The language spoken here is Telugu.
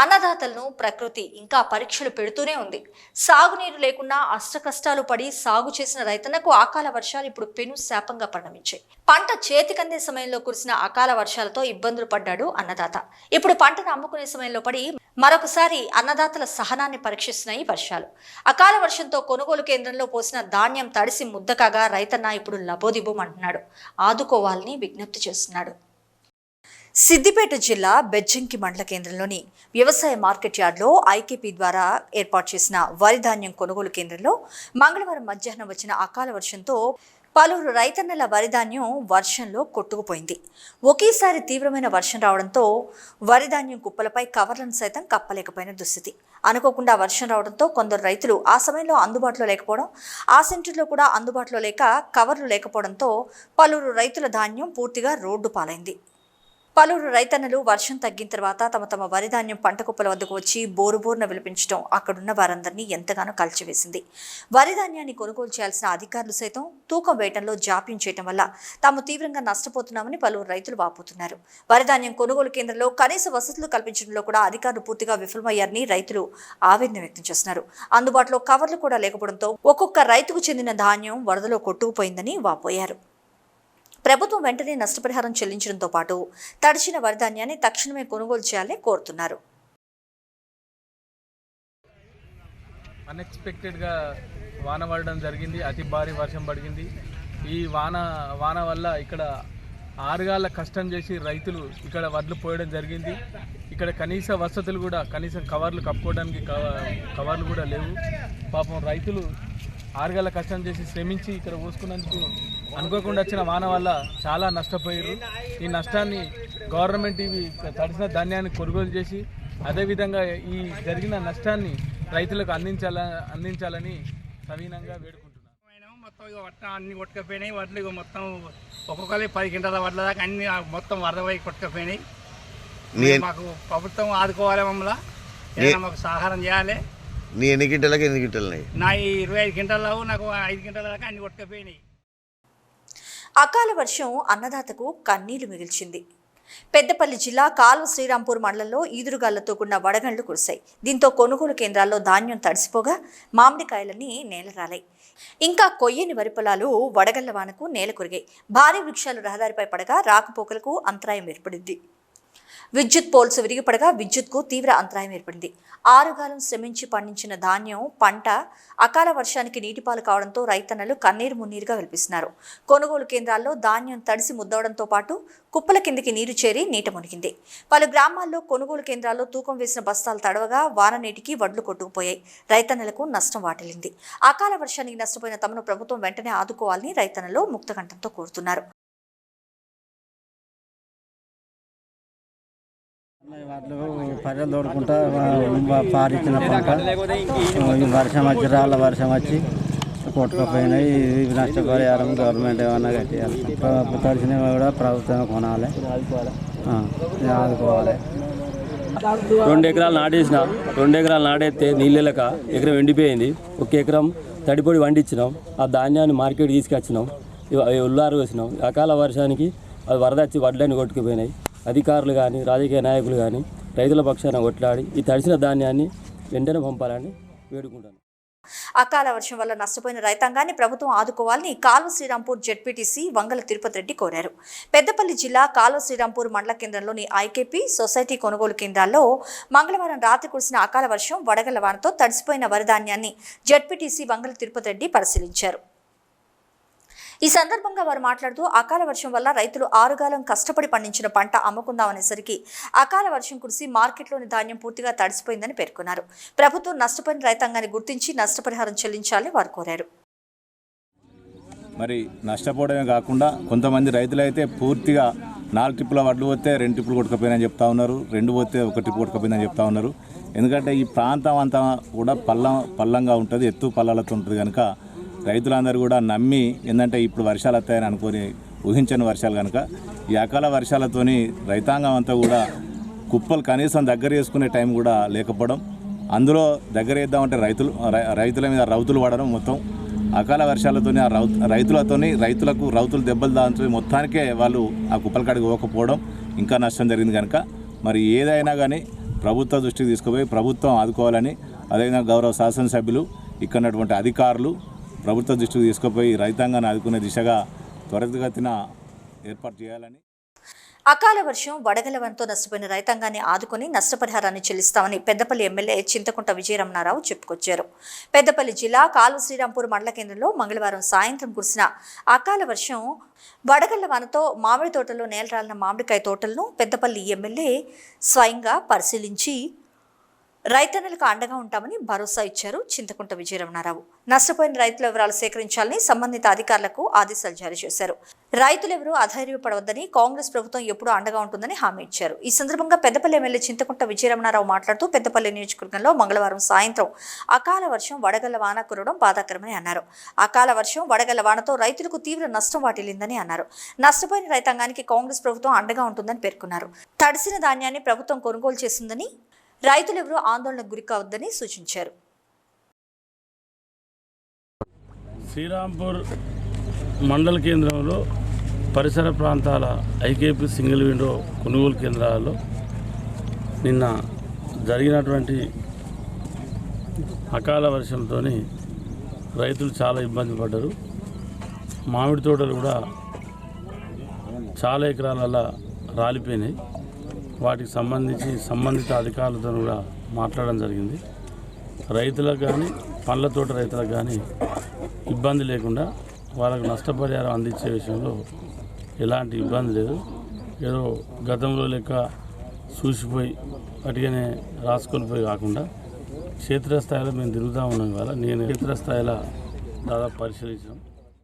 అన్నదాతలను ప్రకృతి ఇంకా పరీక్షలు పెడుతూనే ఉంది. సాగునీరు లేకుండా అష్టకష్టాలు పడి సాగు చేసిన రైతన్నకు అకాల వర్షాలు ఇప్పుడు పెను శాపంగా పరిణమించాయి. పంట చేతికందే సమయంలో కురిసిన అకాల వర్షాలతో ఇబ్బందులు పడ్డాడు అన్నదాత. ఇప్పుడు పంటను అమ్ముకునే సమయంలో పడి మరొకసారి అన్నదాతల సహనాన్ని పరీక్షిస్తున్నాయి వర్షాలు. అకాల వర్షంతో కొనుగోలు కేంద్రంలో పోసిన ధాన్యం తడిసి ముద్దకాగా రైతన్న ఇప్పుడు లబోదిబోమంటున్నాడు. ఆదుకోవాలని విజ్ఞప్తి చేస్తున్నాడు. సిద్దిపేట జిల్లా బెజ్జంకి మండల కేంద్రంలోని వ్యవసాయ మార్కెట్ యార్డ్లో ఐకేపీ ద్వారా ఏర్పాటు చేసిన వరి ధాన్యం కొనుగోలు కేంద్రంలో మంగళవారం మధ్యాహ్నం వచ్చిన అకాల వర్షంతో పలువురు రైతన్నల వరి ధాన్యం వర్షంలో కొట్టుకుపోయింది. ఒకేసారి తీవ్రమైన వర్షం రావడంతో వరి ధాన్యం కుప్పలపై కవర్లను సైతం కప్పలేకపోయిన దుస్థితి. అనుకోకుండా వర్షం రావడంతో కొందరు రైతులు ఆ సమయంలో అందుబాటులో లేకపోవడం ఆ సెంటర్లో కూడా అందుబాటులో లేక కవర్లు లేకపోవడంతో పలువురు రైతుల ధాన్యం పూర్తిగా రోడ్డు పాలైంది. పలువురు రైతన్నలు వర్షం తగ్గిన తర్వాత తమ తమ వరిధాన్యం పంట కుప్పల వద్దకు వచ్చి బోరు బోరున విలిపించడం అక్కడున్న వారందరినీ ఎంతగానో కలిచివేసింది. వరిధాన్యాన్ని కొనుగోలు చేయాల్సిన అధికారులు సైతం తూకం వేయడంలో జాప్యం చేయడం వల్ల తాము తీవ్రంగా నష్టపోతున్నామని పలువురు రైతులు వాపోతున్నారు. వరిధాన్యం కొనుగోలు కేంద్రంలో కనీస వసతులు కల్పించడంలో కూడా అధికారులు పూర్తిగా విఫలమయ్యారని రైతులు ఆవేదన వ్యక్తం చేస్తున్నారు. అందుబాటులో కవర్లు కూడా లేకపోవడంతో ఒక్కొక్క రైతుకు చెందిన ధాన్యం వరదలో కొట్టుకుపోయిందని వాపోయారు. ప్రభుత్వం వెంటనే నష్టపరిహారం చెల్లించడంతో పాటు తడిచిన వరిధాన్యాన్ని తక్షణమే కొనుగోలు చేయాలని కోరుతున్నారు. అన్ఎక్స్పెక్టెడ్గా వాన పడడం జరిగింది. అతి భారీ వర్షం పడిగింది. ఈ వాన వాన వల్ల ఇక్కడ ఆరుగాళ్ళ కష్టం చేసి రైతులు ఇక్కడ వడ్లు పోయడం జరిగింది. ఇక్కడ కనీస వసతులు కూడా కనీసం కవర్లు కప్పుకోవడానికి కవర్లు కూడా లేవు. పాపం రైతులు ఆరుగాళ్ళ కష్టం చేసి శ్రమించి ఇక్కడ పోసుకున్నందుకు అనుకోకుండా వచ్చిన వాన వల్ల చాలా నష్టపోయారు. ఈ నష్టాన్ని గవర్నమెంట్ ఇవి తడిసిన ధాన్యాన్ని కొనుగోలు చేసి అదేవిధంగా ఈ జరిగిన నష్టాన్ని రైతులకు అందించాల అందించాలని సవీనంగా వేడుకుంటున్నాను. మొత్తం ఇక వట్ట అన్ని కొట్టుకపోయినాయి. వడ్లు ఇక మొత్తం ఒక్కొక్కరి పది గంటల వడ్ల దాకా అన్ని మొత్తం వరద పోయి కొట్టుకపోయినాయి మాకు ప్రభుత్వం ఆదుకోవాలి మమ్మల్ని. మాకు సహారం చేయాలి. నీ ఎన్ని గింటలకి ఎన్ని గింటలున్నాయి నా ఈ ఇరవై ఐదు గంటలు నాకు ఐదు గంటల దాకా అన్ని కొట్టుకపోయినాయి. అకాల వర్షం అన్నదాతకు కన్నీళ్ళు మిగిల్చింది. పెద్దపల్లి జిల్లా కాల్వ శ్రీరాంపూర్ మండలంలో ఈదురుగాళ్ళతో కూడిన వడగండ్లు కురిశాయి. దీంతో కొనుగోలు కేంద్రాల్లో ధాన్యం తడిసిపోగా మామిడికాయలన్నీ నేలరాలాయి ఇంకా కొయ్యని వరి పొలాలు వడగళ్ళ వానకు నేల కొరిగాయి. భారీ వృక్షాలు రహదారిపై పడగా రాకపోకలకు అంతరాయం ఏర్పడింది. విద్యుత్ పోల్స్ విరిగిపడగా విద్యుత్కు తీవ్ర అంతరాయం ఏర్పడింది. ఆరుగాలం శ్రమించి పండించిన ధాన్యం పంట అకాల వర్షానికి నీటిపాలు కావడంతో రైతన్నలు కన్నీరు మున్నీరుగా వెలిపిస్తున్నారు. కొనుగోలు కేంద్రాల్లో ధాన్యం తడిసి ముద్దవడంతో పాటు కుప్పల కిందికి నీరు చేరి నీట మునిగింది. పలు గ్రామాల్లో కొనుగోలు కేంద్రాల్లో తూకం వేసిన బస్తాలు తడవగా వాన నీటికి వడ్లు కొట్టుకుపోయాయి. రైతన్నలకు నష్టం వాటిల్లింది. అకాల వర్షానికి నష్టపోయిన తమను ప్రభుత్వం వెంటనే ఆదుకోవాలని రైతన్నలు ముక్తకంఠంతో కోరుతున్నారు. వాళ్ళు పర్యలు తోడుకుంటా వా- పంట. వర్షం వచ్చి రాళ్ళ వర్షం వచ్చి కొట్టుకుపోయినాయి. ఇవి నష్టపరిహారం గవర్నమెంట్ ఏమన్నా కట్టేయాలి. తడిచినవి కూడా ప్రభుత్వం కొనాలి. ఆదుకోవాలి. రెండు ఎకరాలు నాటేసిన రెండు ఎకరాలు నాటేస్తే నీళ్ళక ఎకరం ఎండిపోయింది. ఒక ఎకరం తడిపొడి వండించినాం ఆ ధాన్యాన్ని మార్కెట్ తీసుకొచ్చినాం. ఇవి- ఉల్లారు వేసినాం. అకాల వర్షానికి అవి వరద వచ్చి వడ్లన్నీ కొట్టుకుపోయినాయి. అధికారులు కానీ రాజకీయ నాయకులు కానీ రైతుల పక్షాన కొట్లాడి ఈ తడిసిన ధాన్యాన్ని వెంటనే పంపాలని వేడుకుంటాను అకాల వర్షం వల్ల నష్టపోయిన రైతాంగాన్ని ప్రభుత్వం ఆదుకోవాలని కాలువ శ్రీరాంపూర్ జెడ్పీటీసీ వంగల తిరుపతి రెడ్డి కోరారు. పెద్దపల్లి జిల్లా కాలువ శ్రీరాంపూర్ మండల కేంద్రంలోని ఐకేపీ సొసైటీ కొనుగోలు కేంద్రాల్లో మంగళవారం రాత్రి కురిసిన అకాల వర్షం వడగల వానతో తడిసిపోయిన వరిధాన్యాన్ని జెడ్పీటీసీ వంగల తిరుపతి రెడ్డి పరిశీలించారు. ఈ సందర్భంగా వారు మాట్లాడుతూ అకాల వర్షం వల్ల రైతులు ఆరుగాలం కష్టపడి పండించిన పంట అమ్ముకుందామనేసరికి అకాల వర్షం కురిసి మార్కెట్లోని ధాన్యం పూర్తిగా తడిసిపోయిందని పేర్కొన్నారు. ప్రభుత్వం నష్టపోయిన రైతాంగాన్ని గుర్తించి నష్టపరిహారం చెల్లించాలని వారు కోరారు. మరి నష్టపోవడమే కాకుండా కొంతమంది రైతులైతే పూర్తిగా నాలుగు ట్రిప్పుల వడ్లు పోతే రెండు ట్రిప్పులు కొట్టుకపోయినని చెప్తా ఉన్నారు. రెండు పోతే ఒక ట్రిప్ కొట్టుకపోయిందని చెప్తా ఉన్నారు. ఎందుకంటే ఈ ప్రాంతం అంతా కూడా పల్లం పల్లంగా ఉంటుంది ఎత్తు పల్లాలతో ఉంటుంది కనుక రైతులందరూ కూడా నమ్మి ఏంటంటే ఇప్పుడు వర్షాలు వస్తాయని అనుకొని ఊహించని వర్షాలు కనుక ఈ అకాల వర్షాలతోని రైతాంగం అంతా కూడా కుప్పలు కనీసం దగ్గర చేసుకునే టైం కూడా లేకపోవడం అందులో దగ్గర వేద్దామంటే రైతులు రై- రైతుల మీద రౌతులు పడడం మొత్తం. అకాల వర్షాలతోని ఆ రౌ రైతులతోని రైతులకు రౌతులు దెబ్బలు దాంతో మొత్తానికే వాళ్ళు ఆ కుప్పల కాడికి పోకపోవడం ఇంకా నష్టం జరిగింది కనుక మరి ఏదైనా కానీ ప్రభుత్వ దృష్టికి తీసుకుపోయి ప్రభుత్వం ఆదుకోవాలని అదేవిధంగా గౌరవ శాసనసభ్యులు ఇక్కడ ఉన్నటువంటి అధికారులు ప్రభుత్వ దృష్టికి తీసుకుపోయి రైతాంగాన్ని ఆదుకునే దిశగా త్వరితగతిన ఏర్పాటు చేయాలని. అకాల వర్షం వడగలవంతో నష్టపోయిన రైతాంగాన్ని ఆదుకుని నష్టపరిహారాన్ని చెల్లిస్తామని పెద్దపల్లి ఎమ్మెల్యే చింతకుంట విజయరమణారావు చెప్పుకొచ్చారు. పెద్దపల్లి జిల్లా కాలు శ్రీరాంపూర్ మండల కేంద్రంలో మంగళవారం సాయంత్రం కురిసిన అకాల వర్షం వడగళ్ళ వానతో మామిడి తోటలో నేలరాలిన మామిడికాయ తోటలను పెద్దపల్లి ఎమ్మెల్యే స్వయంగా పరిశీలించి రైతన్నలకు అండగా ఉంటామని భరోసా ఇచ్చారు చింతకుంట విజయరమణారావు. నష్టపోయిన రైతుల వివరాలు సేకరించాలని సంబంధిత అధికారులకు ఆదేశాలు జారీ చేశారు. రైతులెవరూ అధైర్యపడవద్దని కాంగ్రెస్ ప్రభుత్వం ఎప్పుడూ అండగా ఉంటుందని హామీ ఇచ్చారు. ఈ సందర్భంగా పెద్దపల్లి ఎమ్మెల్యే చింతకుంట విజయరమణారావు మాట్లాడుతూ పెద్దపల్లి నియోజకవర్గంలో మంగళవారం సాయంత్రం అకాల వర్షం వడగల వాన కురవడం బాధాకరమని అన్నారు. అకాల వర్షం వడగల వానతో రైతులకు తీవ్ర నష్టం వాటిల్లిందని అన్నారు. నష్టపోయిన రైతాంగానికి కాంగ్రెస్ ప్రభుత్వం అండగా ఉంటుందని పేర్కొన్నారు. తడిసిన ధాన్యాన్ని ప్రభుత్వం కొనుగోలు చేస్తుందని రైతులెవరూ ఆందోళనకు గురి కావద్దని సూచించారు. శ్రీరాంపూర్ మండల కేంద్రంలో పరిసర ప్రాంతాల ఐకేపీ సింగిల్ విండో కొనుగోలు కేంద్రాలలో నిన్న జరిగినటువంటి అకాల వర్షంతో రైతులు చాలా ఇబ్బంది పడ్డారు. మామిడి తోటలు కూడా చాలా ఎకరాలలో రాలిపోయినాయి. వాటికి సంబంధించి సంబంధిత అధికారులతో కూడా మాట్లాడడం జరిగింది. రైతులకు కానీ పండ్ల తోట రైతులకు కానీ ఇబ్బంది లేకుండా వాళ్ళకు నష్టపరిహారం అందించే విషయంలో ఎలాంటి ఇబ్బంది లేదు. ఏదో గతంలో లెక్క చూసిపోయి అటుగానే రాసుకొని పోయి కాకుండా క్షేత్రస్థాయిలో మేము తిరుగుతూ ఉన్నాం కదా నేను క్షేత్రస్థాయిలో దాదాపు పరిశీలించాం